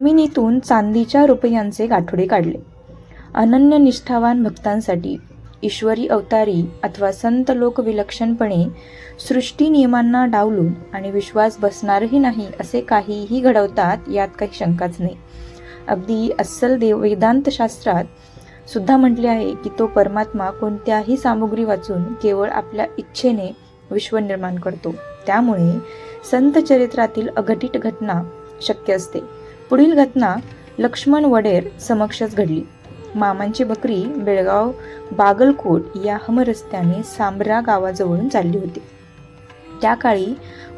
जमिनीतून चांदीच्या रुपयांचे गाठोडे काढले. अनन्य निष्ठावान भक्तांसाठी ईश्वरी अवतारी अथवा संत लोक विलक्षणपणे सृष्टी नियमांना डावलून आणि विश्वास बसणारही नाही असे काहीही घडवतात यात काही शंकाच नाही. अगदी अस्सल देव वेदांत शास्त्रात सुद्धा म्हटले आहे की तो परमात्मा कोणत्याही सामुग्री वाचून केवळ आपल्या इच्छेने विश्व निर्माण करतो. त्यामुळे संत चरित्रातील अघटित घटना शक्य असते. पुढील घटना लक्ष्मण वडेर समक्षच घडली. मामांची बकरी बेळगाव बागलकोट या हमरस्त्याने सांब्रा गावाजवळून चालली होती. त्या काळी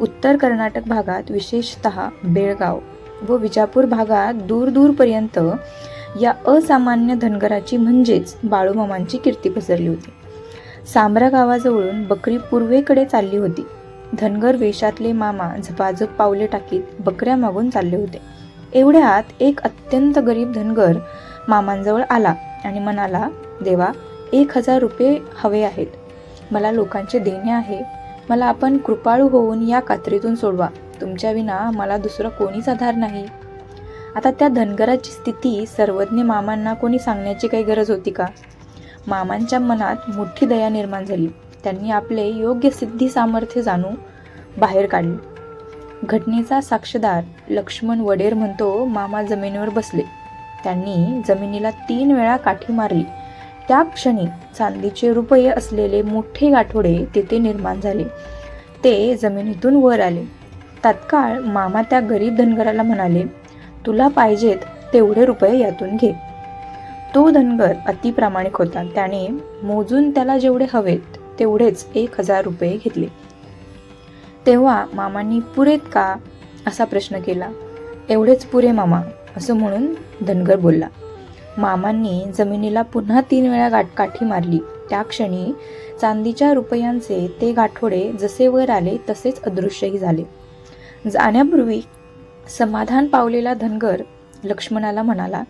उत्तर कर्नाटक भागात विशेषत बेळगाव व विजापूर भागात दूरदूरपर्यंत या असामान्य धनगराची म्हणजेच बाळूमामांची कीर्ती पसरली होती. सांब्रा गावाजवळून बकरी पूर्वेकडे चालली होती. धनगर वेशातले मामा झपाझप पावले टाकीत बकऱ्या मागून चालले होते. एवढ्यात एक अत्यंत गरीब धनगर मामांजवळ आला आणि म्हणाला देवा एक हजार रुपये हवे आहेत. मला लोकांचे देणे आहे. मला आपण कृपाळू होऊन या कात्रीतून सोडवा. तुमच्या विना मला दुसरा कोणीच आधार नाही. आता त्या धनगराची स्थिती सर्वज्ञ मामांना कोणी सांगण्याची काही गरज होती का? मामांच्या मनात मोठी दया निर्माण झाली. त्यांनी आपले योग्य सिद्धी सामर्थ्य जाणून बाहेर काढले. घटनेचा साक्षीदार लक्ष्मण वडेर म्हणतो मामा जमिनीवर बसले. त्यांनी जमिनीला तीन वेळा काठी मारली. त्या क्षणी चांदीचे रुपये असलेले मोठे गाठोडे तेथे निर्माण झाले. ते जमिनीतून वर आले. तात्काळ मामा त्या गरीब धनगराला म्हणाले तुला पाहिजेत तेवढे रुपये यातून घे. तो धनगर अतिप्रामाणिक होता. त्याने मोजून त्याला जेवढे हवेत तेवढेच एक हजार रुपये घेतले. तेव्हा मामांनी पुरेत का असा प्रश्न केला. एवढेच पुरे मामा असं म्हणून धनगर बोलला. मामांनी जमिनीला पुन्हा तीन वेळा गाठ काठी मारली. त्या क्षणी चांदीच्या रुपयांचे ते गाठोडे जसे वर आले तसेच अदृश्यही झाले. जाण्यापूर्वी समाधान पावलेला धनगर लक्ष्मणाला म्हणाला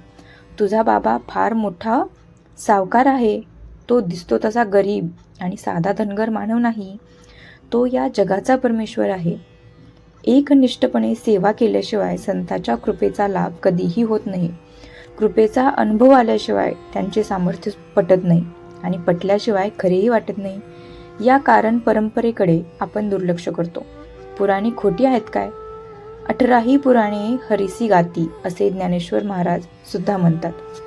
तुझा बाबा फार मोठा सावकार आहे. तो दिसतो तसा गरीब आणि साधा धनगर मानव नाही. तो या जगाचा परमेश्वर आहे. एकनिष्ठपणे सेवा केल्याशिवाय संताच्या कृपेचा लाभ कधीही होत नाही. कृपेचा अनुभव आल्याशिवाय त्यांचे सामर्थ्य पटत नाही आणि पटल्याशिवाय खरेही वाटत नाही. या कारण परंपरेकडे आपण दुर्लक्ष करतो. पुराणी खोटी आहेत काय? अठराही पुराणे हरिसी गाती असे ज्ञानेश्वर महाराज सुद्धा म्हणतात.